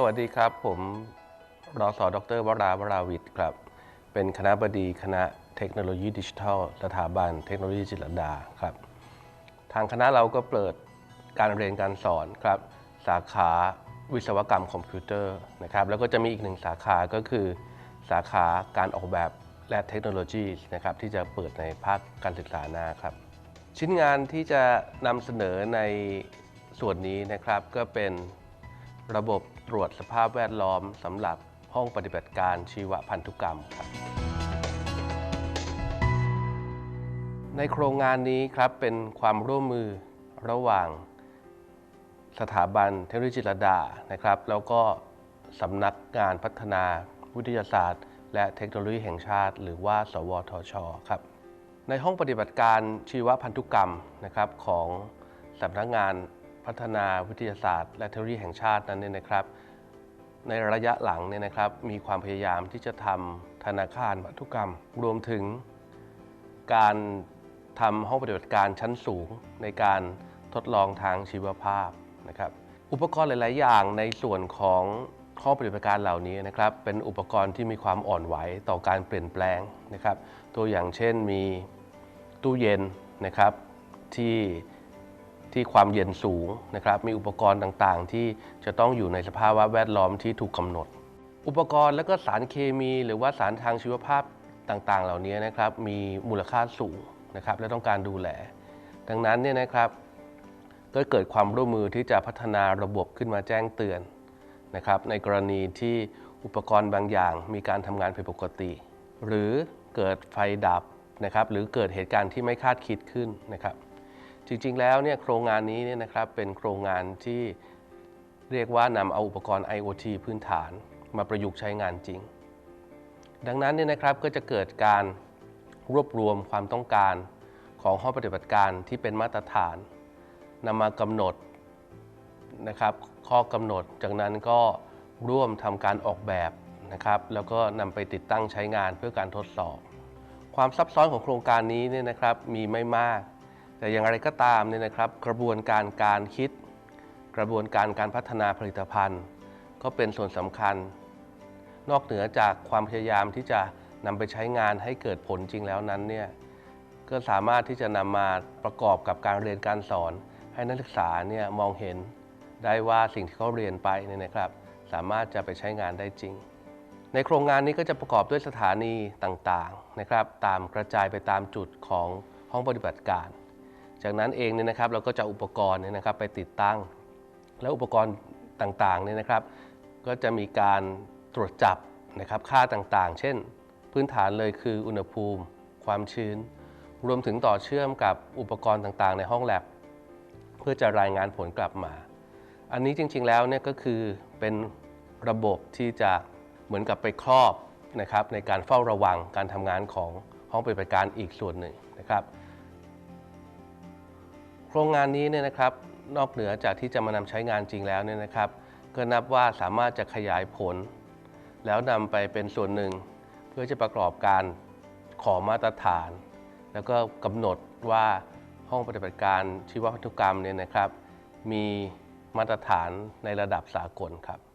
สวัสดีครับ ผมรอสอดรวราวราวิทย์ครับ เป็นคณะบดีคณะเทคโนโลยีดิจิทัลสถาบันเทคโนโลยีจิตรดาครับ ทางคณะเราก็เปิดการเรียนการสอนครับ สาขาวิศวกรรมคอมพิวเตอร์นะครับ แล้วก็จะมีอีกหนึ่งสาขาก็คือ สาขาการออกแบบและเทคโนโลยีนะครับ ที่จะเปิดในภาคการศึกษาหน้าครับ ชิ้นงานที่จะนำเสนอในส่วนนี้นะครับก็เป็นระบบ ตรวจสภาพแวดล้อมสำหรับห้องปฏิบัติการชีวพันธุกรรมครับ ในโครงงานนี้ครับเป็นความร่วมมือระหว่างสถาบันเทคโนโลยีจิตรลดานะครับ แล้วก็สำนักงานพัฒนาวิทยาศาสตร์ และเทคโนโลยีแห่งชาติ หรือว่า สวทช ครับ ในห้องปฏิบัติการชีวพันธุกรรมนะครับของสำนักงาน พัฒนาวิทยาศาสตร์ และเทคโนโลยีแห่งชาตินั้นเนี่ยนะครับ ในระยะหลังเนี่ยนะครับมีความพยายามที่จะทำธนาคารพันธุกรรม รวมถึงการทำห้องปฏิบัติการชั้นสูงในการทดลองทางชีวภาพนะครับ อุปกรณ์หลาย ๆ อย่างในส่วนของห้องปฏิบัติการเหล่านี้นะครับ เป็นอุปกรณ์ที่มีความอ่อนไหวต่อการเปลี่ยนแปลงนะครับ ตัวอย่างเช่นมีตู้เย็นนะครับที่ ที่ความเย็นสูงนะครับมีอุปกรณ์ต่างๆ ที่จะต้องอยู่ในสภาวะแวดล้อมที่ถูกกำหนด อุปกรณ์และก็สารเคมี หรือว่าสารทางชีวภาพต่างๆ เหล่านี้นะครับมีมูลค่าสูงนะครับและต้องการดูแล ดังนั้นเนี่ยนะครับก็เกิดความร่วมมือที่จะพัฒนาระบบขึ้นมาแจ้งเตือนนะครับในกรณีที่อุปกรณ์บางอย่างมีการทำงานผิดปกติ หรือเกิดไฟดับนะครับหรือเกิดเหตุการณ์ที่ไม่คาดคิดขึ้นนะครับ จริงๆ แล้วเนี่ยโครงงานนี้เนี่ยนะครับเป็นโครงงานที่เรียกว่านำเอาอุปกรณ์ IoT พื้นฐานมาประยุกต์ใช้งานจริง ดังนั้นเนี่ยนะครับก็จะเกิดการรวบรวมความต้องการของห้องปฏิบัติการที่เป็นมาตรฐานนำมากำหนดนะครับข้อกำหนดจากนั้นก็ร่วมทำการออกแบบนะครับแล้วก็นำไปติดตั้งใช้งานเพื่อการทดสอบ ความซับซ้อนของโครงการนี้เนี่ยนะครับมีไม่มาก แต่อย่างไรก็ตามเนี่ยนะครับกระบวนการการคิด กระบวนการการพัฒนาผลิตภัณฑ์ ก็เป็นส่วนสำคัญ นอกเหนือจากความพยายามที่จะนำไปใช้งานให้เกิดผลจริงแล้วนั้นเนี่ยก็สามารถที่จะนำมาประกอบกับการเรียนการสอน ให้นักศึกษาเนี่ยมองเห็นได้ว่าสิ่งที่เขาเรียนไปเนี่ยนะครับ สามารถจะไปใช้งานได้จริง ในโครงงานนี้ก็จะประกอบด้วยสถานีต่างๆนะครับ ตามกระจายไปตามจุดของห้องปฏิบัติการ จากนั้นเองเนี่ยนะครับเราก็จะอุปกรณ์เนี่ยนะครับไปติดตั้ง และอุปกรณ์ต่างๆเนี่ยนะครับ ก็จะมีการตรวจจับนะครับค่าต่างๆ เช่น พื้นฐานเลยคืออุณหภูมิ ความชื้น รวมถึงต่อเชื่อมกับอุปกรณ์ต่างๆ ในห้องแลบเพื่อจะรายงานผลกลับมา อันนี้จริงๆแล้วเนี่ยก็คือเป็นระบบที่จะเหมือนกับไปครอบนะครับในการเฝ้าระวังการทำงานของห้องปฏิบัติการอีกส่วนหนึ่งนะครับ โครงงานนี้เนี่ยนะครับนอกเหนือจากที่จะมานำใช้งานจริงแล้วเนี่ยนะครับ ก็นับว่าสามารถจะขยายผล แล้วนำไปเป็นส่วนหนึ่ง เพื่อจะประกอบการขอมาตรฐาน แล้วก็กำหนดว่าห้องปฏิบัติการชีวพันธุกรรมเนี่ยนะครับ มีมาตรฐานในระดับสากลครับ